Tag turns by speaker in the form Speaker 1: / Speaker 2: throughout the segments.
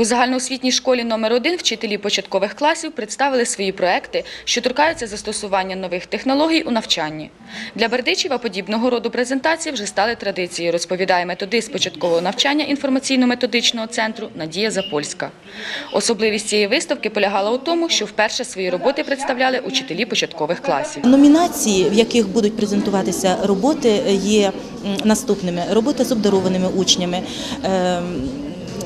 Speaker 1: У загальноосвітній школі номер 1 вчителі початкових класів представили свої проекти, що торкаються застосування нових технологій у навчанні. Для Бердичева подібного роду презентації вже стали традицією, розповідає методист початкового навчання інформаційно-методичного центру Надія Запольська. Особливість цієї виставки полягала у тому, що вперше свої роботи представляли учителі початкових класів.
Speaker 2: Номінації, в яких будуть презентуватися роботи, є наступними: робота з обдарованими учнями.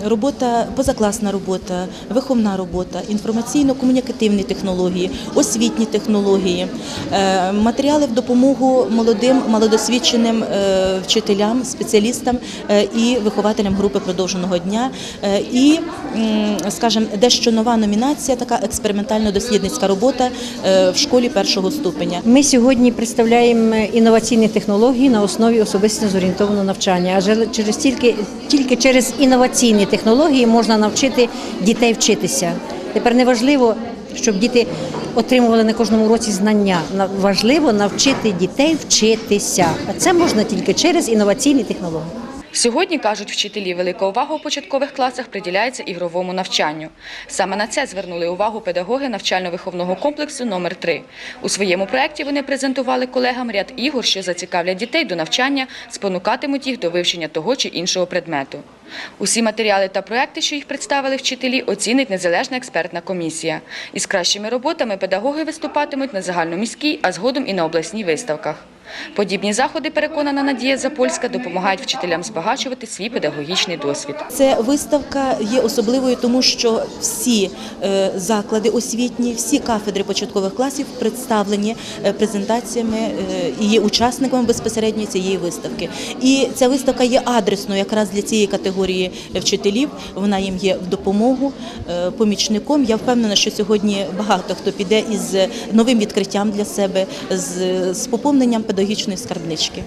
Speaker 2: Робота, позакласна робота, виховна робота, інформаційно-комунікативні технології, освітні технології, е, матеріали в допомогу молодим, малодосвідченим е, вчителям, спеціалістам е, і вихователям групи продовженого дня. І, скажімо, дещо нова номінація, така експериментально-дослідницька робота в школі першого ступеня.
Speaker 3: Ми сьогодні представляємо інноваційні технології на основі особисто зорієнтованого навчання. Адже через тільки, тільки через інноваційні технології можна навчити дітей вчитися. Тепер не важливо, щоб діти отримували на кожному році знання. На- Важливо навчити дітей вчитися. А це можна тільки через інноваційні технології.
Speaker 1: Сьогодні, кажуть вчителі, велика увага у початкових класах приділяється ігровому навчанню. Саме на це звернули увагу педагоги навчально-виховного комплексу номер 3 У своєму проєкті вони презентували колегам ряд ігор, що зацікавлять дітей до навчання, спонукатимуть їх до вивчення того чи іншого предмету. Усі матеріали та проекти, що їх представили вчителі, оцінить незалежна експертна комісія. Із кращими роботами педагоги виступатимуть на загальноміській, а згодом і на обласній виставках. Подібні заходи, переконана Надія Запольська, допомагають вчителям збагачувати свій педагогічний досвід.
Speaker 2: Це виставка є особливою, тому що всі е, заклади освітні, всі кафедри початкових класів представлені е, презентаціями е, і є учасниками безпосередньо цієї виставки. І ця виставка є адресною якраз для цієї категорії вчителів. Вона їм є в допомогу помічником. Я впевнена, що сьогодні багато хто піде із новим відкриттям для себе, з, поповненням педагогічної скарбнички.